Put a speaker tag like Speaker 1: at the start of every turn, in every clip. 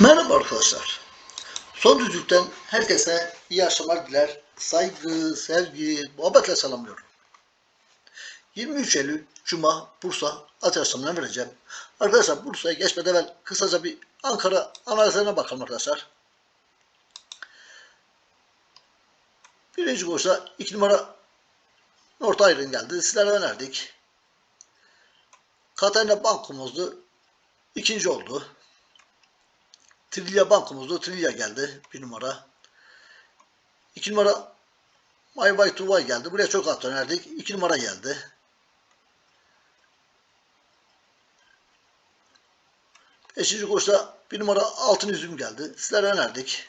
Speaker 1: Merhaba arkadaşlar. Son düzlükten herkese iyi akşamlar diler. Saygı, sevgi, muhabbetle selamlıyorum. 23 Eylül Cuma Bursa At Yarışları'na vereceğim. Arkadaşlar Bursa'ya geçmeden evvel kısaca bir Ankara analizlerine bakalım arkadaşlar. Birinci koşuda 2 numara North Iron geldi. Sizlere önerdik. Katarina Bankumuzdu. ikinci oldu. Trilya bankumuzda Trilya geldi. Bir numara. İki numara My Way to Way geldi. Buraya çok at önerdik. İki numara geldi. Beşinci koşuda bir numara altın üzüm geldi. Sizlere önerdik.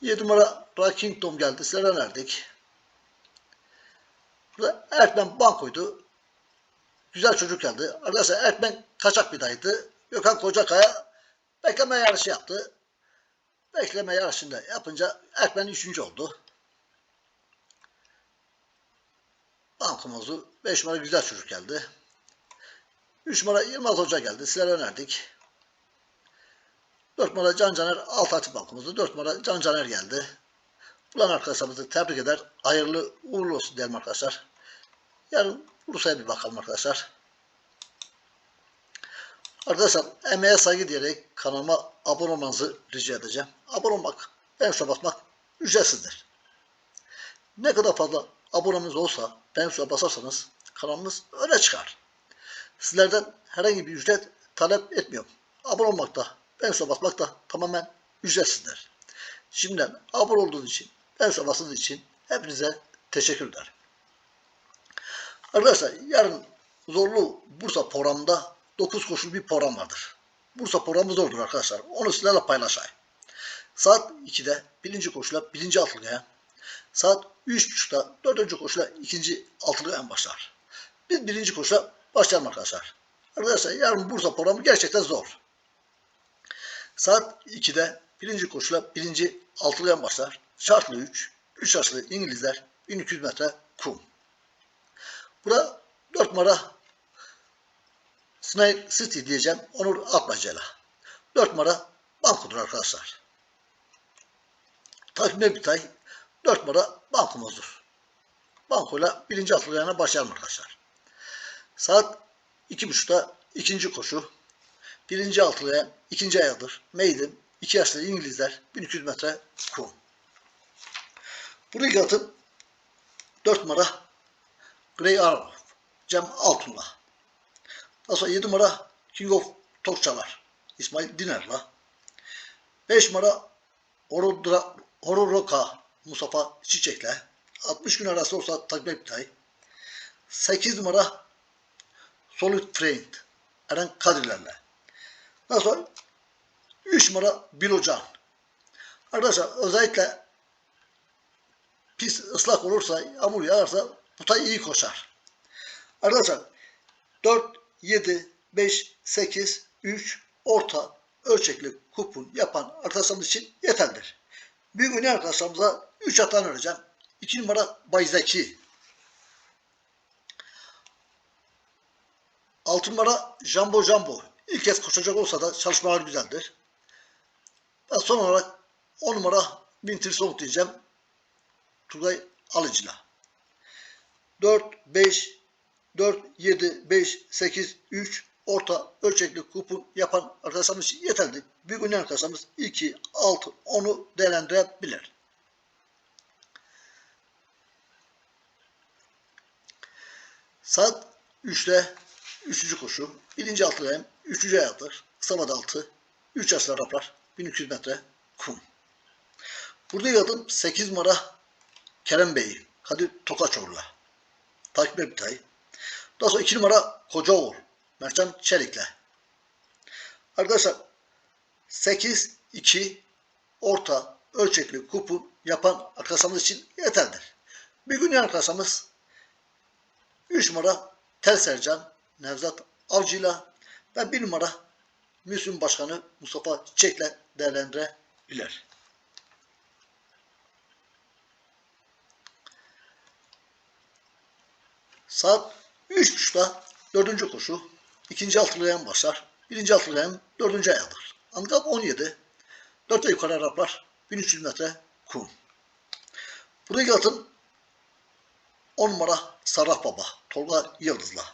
Speaker 1: Yedi numara Rockington geldi. Sizlere önerdik. Burada Erkmen bankoydu. Güzel çocuk geldi. Arkadaşlar Erkmen kaçak bir dayıydı. Gökhan Kocakaya bekleme yarışı yaptı. Bekleme yarışında yapınca Erkmen üçüncü oldu. Bankomuzu 5 numara güzel çocuk geldi. 3 numara Yılmaz Hoca geldi. Sizlere önerdik. 4 numara Can Caner alt atı bankomuzda. 4 numara Can Caner geldi. Bulan arkadaşlarımızı tebrik eder. Hayırlı uğurlu olsun diyelim arkadaşlar. Yarın Bursa'ya bir bakalım arkadaşlar. Arkadaşlar emeğe saygı diyerek kanalıma abone olmanızı rica edeceğim. Abone olmak, beğen tuşuna basmak ücretsizdir. Ne kadar fazla abonemiz olsa, beğen tuşuna basarsanız kanalımız öne çıkar. Sizlerden herhangi bir ücret talep etmiyorum. Abone olmak da, beğen tuşuna basmak da tamamen ücretsizdir. Şimdiden abone olduğunuz için, beğen tuşuna bastığınız için hepinize teşekkürler. Arkadaşlar yarın zorlu Bursa programında 9 koşul bir program vardır. Bursa programı zordur arkadaşlar. Onu sizlerle paylaşayım. Saat 2'de birinci koşula birinci altılıya, saat 3.30'da dördüncü koşula ikinci altılıya başlar. Biz birinci koşula başlayalım arkadaşlar. Arkadaşlar yarın Bursa programı gerçekten zor. Saat 2'de birinci koşula birinci altılıya başlar. Şartlı 3, 3 yaşlı İngilizler 1200 metre kum. Burada 4 numara Snail City diyeceğim. Onur Atmaca'yla. 4 numara bankodur arkadaşlar. Takvim Nebitay 4 numara bankomuzdur. Bankoyla birinci atlılarına başlayalım arkadaşlar. Saat 2.30'da ikinci koşu. Birinci altılıya ikinci ayadır. Maiden 2 yaşlı İngilizler 1200 metre kum. Bu regatın 4 numara Grey Arrow Cem Altun'la. Daha sonra 7 numara King of Tokçalar İsmail Diner'la. 5 numara Horodra, Hororoka Mustafa Çiçek'le. 60 gün arası olsa takip iptay. 8 numara Solid Friend Eren Kadirler'le. Daha sonra 3 numara Bilocan. Arkadaşlar özellikle pis ıslak olursa, yağmur yağarsa bu tay iyi koşar. Arkadaşlar 4, 7, 5, 8, 3 orta ölçekli kupon yapan arkadaşlarımız için yeterlidir. Büyük oynayan arkadaşlarımıza 3 atan önereceğim. 2 numara Bayzeki. 6 numara Jumbo Jumbo. İlk kez koşacak olsa da çalışmalar güzeldir. Ve son olarak 10 numara Winter Song diyeceğim. Tugay Alıcı'la. 4, 5, 4, 7, 5, 8, 3 orta ölçekli kupon yapan arkadaşlarımız yeterli. Büyük oynayan arkadaşlarımız 2, 6, 10'u değerlendirebilir. Saat 3'te 3. koşu. Birinci altıdayım. 3. ayaktır. Sabah 6. 3 yaşlı raplar. 1200 metre kum. Burada yadım 8 numara Kerem Bey. Kadir Tokaçoğlu'la. Takip Ebitay. Daha sonra 2 numara Kocaoğul. Mertcan Çelik'le. Arkadaşlar 8-2 orta ölçekli kupon yapan arkadaşlarımız için yeterlidir. Bir gün yan arkadaşlarımız 3 numara Tel Sercan Nevzat Avcı'yla ve 1 numara Müslüm Başkanı Mustafa Çiçek'le değerlendirebilir. Saat 3.30'da dördüncü koşu. ikinci altılıyan başlar. birinci altılığın dördüncü ayağıdır. Handikap 17. 4 ve yukarı Araplar 1300 metre kum. Buraya atın 10 numara Sarraf Baba, Tolga Yıldız'la.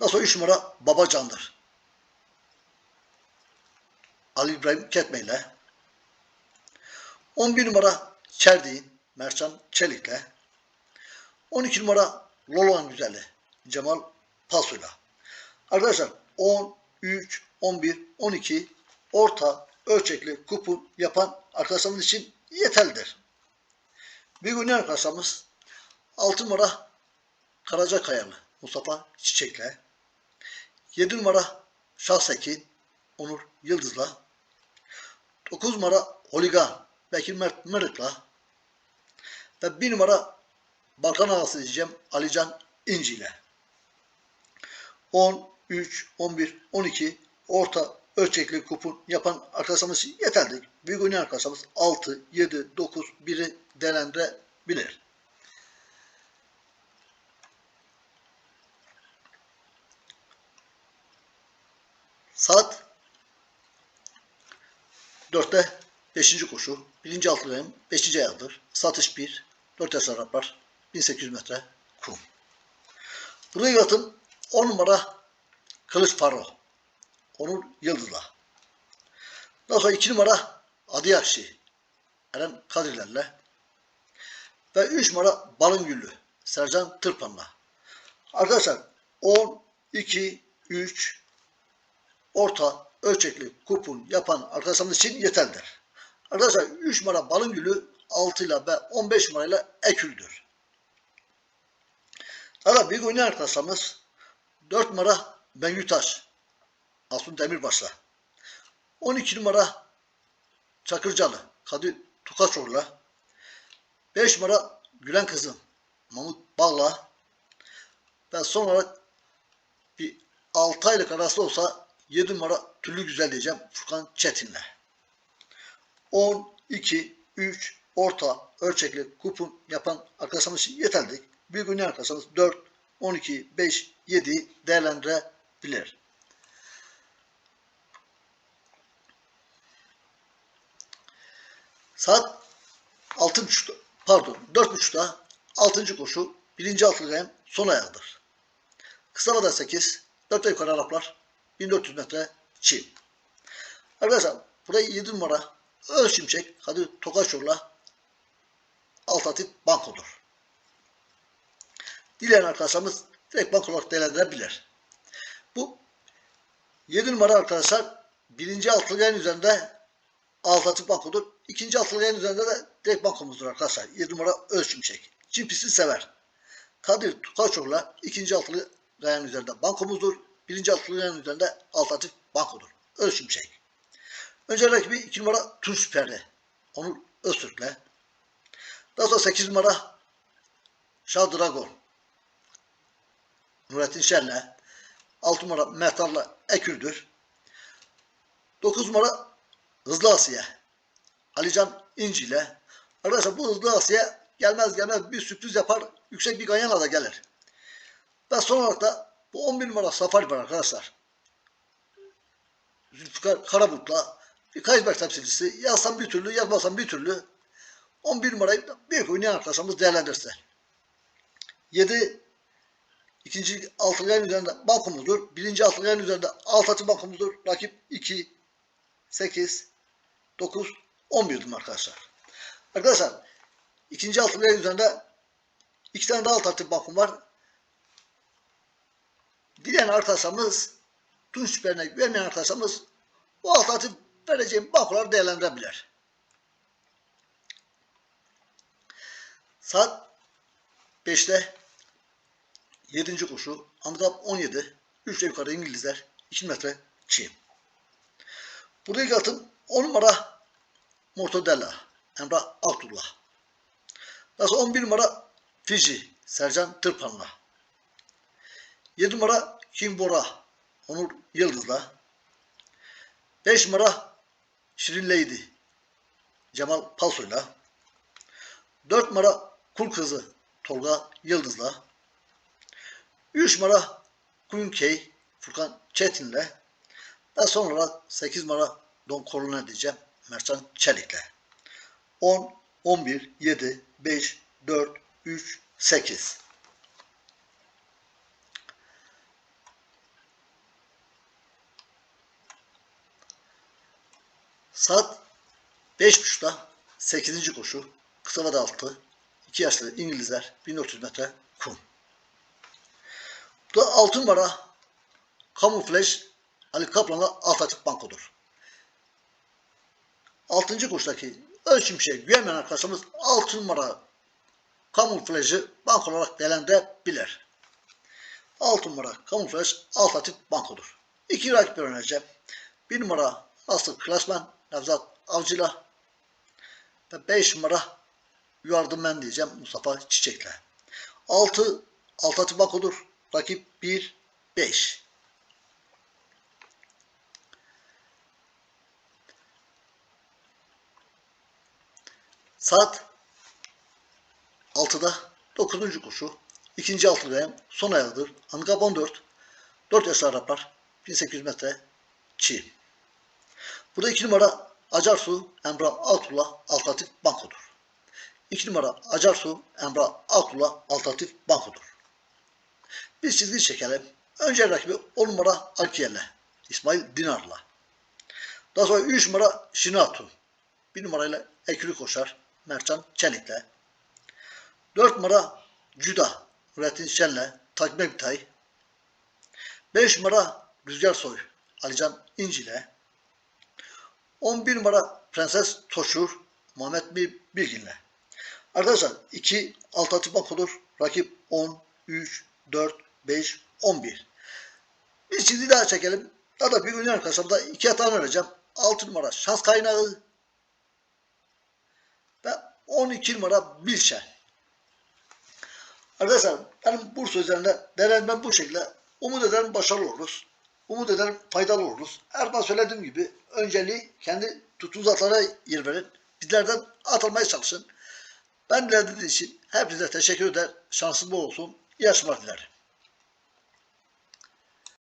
Speaker 1: Daha sonra 3 numara Babacan'dır. Ali İbrahim Ketme ile. 11 numara Çerdiğin, Mercan Çelik'le. 12 numara Loloğan Güzeli, Cemal Pasu'yla. Arkadaşlar 10, 3, 11, 12 orta ölçekli kupon yapan arkadaşlarımız için yeterlidir. Bir gün arkadaşlarımız? 6 numara Karaca Kayalı Mustafa Çiçek'le. 7 numara Şahsekin Onur Yıldız'la. 9 numara Holigan Bekir Mert Mırık'la. Ve 1 numara Balkan Ağası diyeceğim Alican İnci ile. 10, 3, 11, 12 orta ölçekli kupon yapan arkadaşlarımız yeterli. Büyük oynayan arkadaşlarımız 6, 7, 9, 1'i değerlendirebilir. Saat 4'te 5. koşu. 1. altılığın 5. ayağıdır. Satış 1. 4 yaş Araplar. 1800 metre kum. Buraya yatın 10 numara Kılıç Faro. Onur Yıldız'la. Daha sonra 2 numara Adi Yakşi. Eren Kadirler'le. Ve 3 numara Balın. Sercan Tırpan'la. Arkadaşlar 10, 2, 3 orta ölçekli kupon yapan arkadaşlarımız için yeterlidir. Arkadaşlar 3 numara Balın Gülü 6 ile ve 15 numarayla eküldür. Hala bir oynayan arkadaşlarımız 4 numara Bengü Taş. Asun Demirbaş'la. 12 numara Çakırcalı. Kadir Tukaçoğlu'la. 5 numara Gülen Kızım. Mahmut Bağla. Ve son olarak bir 6 aylık arası olsa 7 numara Tüllü Güzel diyeceğim. Furkan Çetin'le. 10, 2, 3 orta ölçekli kupon yapan arkadaşlarımız için yeterli. Oynayan arkadaşlarımız 4, 12, 5, 7 değerlendirebilir. Saat 6.30'da pardon 4.30'da 6. koşu 1. altılığın son ayağıdır. Kısa vada 8, 4 ve yukarı Araplar 1400 metre çim. Arkadaşlar burayı 7 numara Öz Şimşek Kadir Tokaçoğlu'la alternatif bankodur. Dileyen arkadaşlarımız direkt banko olarak değerlendirebilir. Bu 7 numara arkadaşlar birinci altılığın üzerinde alternatif bankodur. İkinci altılığın üzerinde de direkt bankomuzdur arkadaşlar. 7 numara. Çin pisti sever. Kadir Tukaçoğlu'la ikinci altılı gayanın üzerinde bankomuzdur. Birinci altılı gayanın üzerinde alternatif bankodur. Öz Şimşek. Önce rakibi 2 numara Tun Süperli. Onur Öztürk'le. Daha sonra 8 numara Şah Dragon. Nurettin Şen'le. 6 numara Mertal'la Ekürdür. 9 numara Hızlı Asiye. Alican İnci ile. Arkadaşlar bu Hızlı Asiye gelmez gelmez bir sürpriz yapar. Yüksek bir ganyana da gelir. Ve son olarak da bu 11 numara Safari var arkadaşlar. Zülfikar Karabut'la bir Kaysberg temsilcisi. Yazsam bir türlü, yazmasam bir türlü. 11 numarayı bir oynayan arkadaşlarımız değerlendirse. 7 ikinci altılıların üzerinde bankomuzdur. Birinci altılıların üzerinde alt atı bankomuzdur. Rakip 2, 8, 9, 11'dim arkadaşlar. Arkadaşlar ikinci altılıların üzerinde iki tane daha alt atı bankom var. Dileyen arkadaşlarımız Tunç süperine vermeyen arkadaşlarımız bu alt atı vereceğim bankoları değerlendirebilir. Saat 5'te 7. koşu handikap 17 3 yukarı İngilizler 2 metre çim. Buraya atım 10 numara Mortadella Emrah Abdullah. Daha sonra 11 numara Fiji Sercan Tırpan'la. 7 numara Kimbora Onur Yıldız'la. 5 numara Şirin Lady Cemal Palso'yla. 4 numara Kul Kızı Tolga Yıldız'la. 3 numara Queen K Furkan Çetin'le ve sonra olarak 8 numara Don Corleone diyeceğim Mertcan Çelik'le. 10, 11, 7, 5, 4, 3, 8. Saat 5.30'da 8. koşu kısa vade altı 2 yaşlı İngilizler 1400 metre da 6 numara kamuflaj Ali Kaplan'la alt açık bankodur. 6. koşudaki ölçümşe güvenmeyen arkadaşımız 6 numara kamuflajı bank olarak değerlendirebilir. 6 numara kamuflaj alt açık bankodur. İki rakip öğreneceğim. 1 numara Aslı Klasman Nevzat Avcı'la ve 5 numara Yardım ben diyeceğim Mustafa Çiçek'le. 6 alt açık bankodur. Rakip 1 5. Saat 6'da 9. koşu. ikinci altıdayım. Son ayağıdır. Handikap 14. 4 yaşlar rapar. 1800 metre çiğ. Burada 2 numara Acarsu Emrah Altullah Alternatif Banko'dur. 2 numara Acarsu Emrah Altullah Alternatif Banko'dur. Bir çizgi çekelim. Önce rakibi 10 numara Alkiyer'le. İsmail Dinar'la. Daha sonra 3 numara Şinatu. 1 numarayla Ekürü koşar. Mertcan Çelik'le. 4 numara Cüda. Nurettin Şen'le. Takme Bitay. 5 numara Rüzgar Soy. Alican İnci'yle. 11 numara Prenses Toşur. Muhammed Bilgin'le. Arkadaşlar 2 alternatif bank olur. Rakip 10, 3, 4, 5, 11. Bir çizgi daha çekelim. Daha da bir oynayan arkadaşlarımda iki hata vereceğim. 6 numara şans kaynağı ve 12 numara Bilşen. Arkadaşlar benim Bursa üzerinde değerlendirmem bu şekilde. Umut ederim başarılı oluruz. Umut ederim faydalı oluruz. Her zaman söylediğim gibi önceliği kendi tuttuğunuz atlara yer verin. Bizlerden atılmaya çalışın. Ben dinlediğiniz için hepinize teşekkür eder. Şansınız bol olsun. İyi dilerim.